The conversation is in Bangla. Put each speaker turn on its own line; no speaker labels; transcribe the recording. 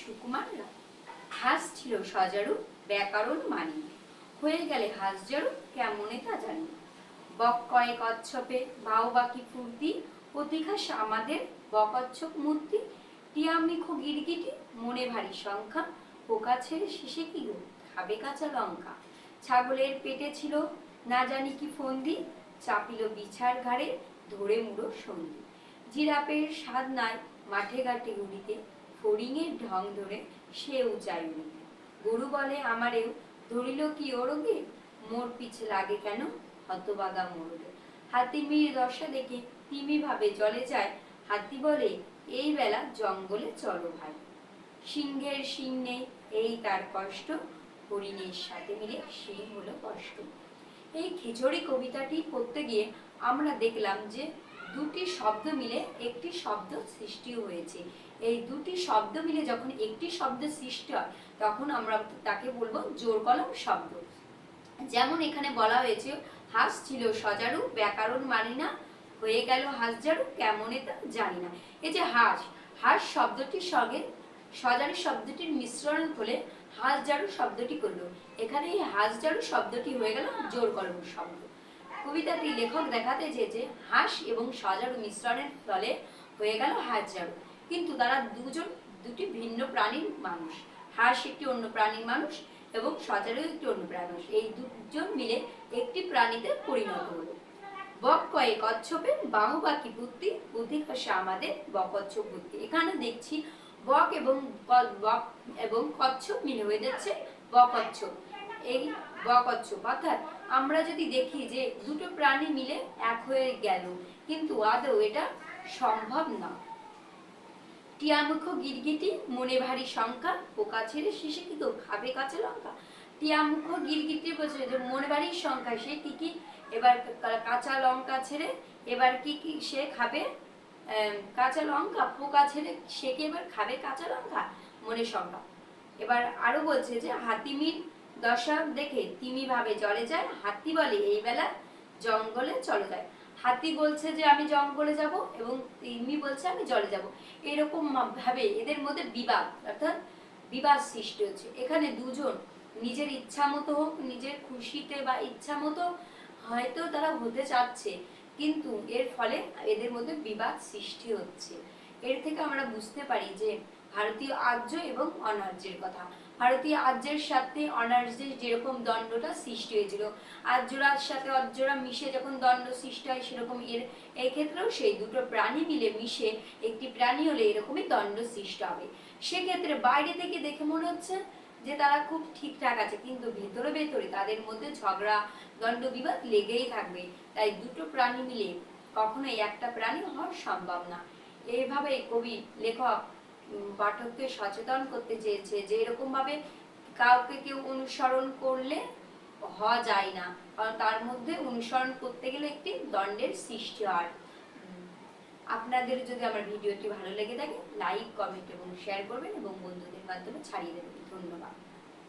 সুকুমার রায় হাঁস ছিল সজারু, ব্যাকরণ মানি হয়ে গেলে হাঁস জারু কেমনে তা জানি। বক কয়ে কচ্ছপে বাউ বাকি ফুর্তি অতিঘাস আমাদের বকচ্ছপ মূর্তি, টিয়ামিখো গিরগিটি, মনে ভারী সংখ্যা পোকা ছেড়ে শেষে কি গো, খাবে কাঁচা লঙ্কা। ছাগলের পেটে ছিল না জানি কি ফন্দি, চাপিল বিছার ঘাড়ে ধরে মুড়ো সন্ধি। জিরাপের স্বাদ নাই মাঠে ঘাটে উড়িতে ফড়িংয়ের ঢং ধরে সে উচাই উড়িতে। গরু বলে আমারেও, ধরিল কি ওরগে মোর পিছে লাগে কেন? হতবাগা মোরগে হাতিমির দশা দেখে তিমি ভাবে জলে যায়। হাতি বলে, এই বেলা জঙ্গলে চলো ভাই। সিংহের সিং নেই এই তার কষ্ট, হরিণের সাথে মিলে সেই হলো কষ্ট। এই খিচুড়ি কবিতাটি পড়তে গিয়ে আমরা দেখলাম যে দুটি শব্দ মিলে একটি শব্দ সৃষ্টি হয়েছে। এই দুটি শব্দ মিলে যখন একটি শব্দ সৃষ্টি হয়, তখন আমরা তাকে বলব জোর কলম শব্দ। যেমন এখানে বলা হয়েছে, হাঁস ছিল সজারু, ব্যাকরণ মানি না, হয়ে গেল হাঁস জারু, কেমনে তা জানি না। এই যে হাঁস হাঁস শব্দটির সঙ্গে সজারু শব্দটির মিশ্রণ হলে হাঁস জারু শব্দটি করল। এখানে এই হাঁস জারু শব্দটি হয়ে গেল জোর কলম শব্দ। কবিতাটি লেখক দেখাতে চেয়েছে, হাঁস এবং সজারু মিশ্রণের ফলে হয়ে গেল হাঁস জারু। কিন্তু তারা দুজন, দুটি ভিন্ন প্রাণীর মানুষ। হাঁস একটি অন্য প্রাণীর মানুষ এবং সজারু একটি অন্য প্রাণীর মানুষ। এই দুজন মিলে একটি প্রাণীতে পরিণত হলো। বক কয়ে কচ্ছপে বাহু বাকি বুদ্ধি বুদ্ধি কষে আমাদের বকচ্ছপ বুদ্ধি। এখানে দেখছি বক এবং বক এবং কচ্ছপ মিলে হয়ে যাচ্ছে বকচ্ছপ। এই বকচ্ছপ, অর্থাৎ আমরা যদি দেখি যে দুটো প্রাণী মিলে এক হয়ে গেল, কিন্তু আদৌ এটা সম্ভব না। টিয়ামুখ গিরগিটি মনে ভারী শঙ্কা পোকা ছেড়ে শেষে কি তো খাবে কাঁচা লঙ্কা। টিয়ামুখ গিরগিটি বলছে যে মনে ভারী শঙ্কা সে কি কি? এবার কাঁচা লঙ্কা ছেড়ে এবার কি কি সে খাবে? কাঁচা লঙ্কা, পোকা ছেড়ে সে কি এবার খাবে কাঁচা লঙ্কা? মনে শঙ্কা এবার আরও বলছে যে হাতিমির দশা দেখে তিমি ভাবে জলে যায়, হাতি বলে এই বেলা জঙ্গলে চলে যায়। হাতি বলছে যে আমি জঙ্গলে যাব এবং তিমি বলছে আমি জলে যাব। এরকম ভাবে এদের মধ্যে বিবাদ, অর্থাৎ বিবাদ সৃষ্টি হচ্ছে। এখানে দুজন নিজের ইচ্ছা মতো হোক, নিজের খুশিতে বা ইচ্ছা মতো হয়তো তারা হতে চাচ্ছে, কিন্তু এর ফলে এদের মধ্যে বিবাদ সৃষ্টি হচ্ছে। এর থেকে আমরা বুঝতে পারি যে ভারতীয় আর্য এবং অনার্যের কথা। ভারতীয় আর্যের সাথে অনার্যের যেরকম দণ্ডটা সৃষ্টি হয়েছিল আর্যরার সাথে অর্যরা মিশে যখন দণ্ড সৃষ্টি হয় সেরকম এর, এই ক্ষেত্রেও সেই দুটো প্রাণী মিলে মিশে একটি প্রাণী হলে এরকমই দণ্ড সৃষ্টি হবে। সেক্ষেত্রে বাইরে থেকে দেখে মনে হচ্ছে যে তারা খুব ঠিকঠাক আছে, কিন্তু ভেতরে ভেতরে তাদের মধ্যে ঝগড়া, দণ্ড বিবাদ লেগেই থাকবে। তাই দুটো প্রাণী মিলে কখনোই একটা প্রাণী হওয়া সম্ভব না। এইভাবে কবি, লেখক পাঠককে সচেতন করতে চেয়েছে যে এরকম ভাবে কাউকে কেউ অনুসরণ করলে হওয়া যায় না। কারণ তার মধ্যে অনুসরণ করতে গেলে একটি দণ্ডের সৃষ্টি হয়। আপনাদের যদি আমার ভিডিওটি ভালো লেগে থাকে, লাইক, কমেন্ট এবং শেয়ার করবেন এবং বন্ধুদের মাধ্যমে ছাড়িয়ে দেবেন। ধন্যবাদ।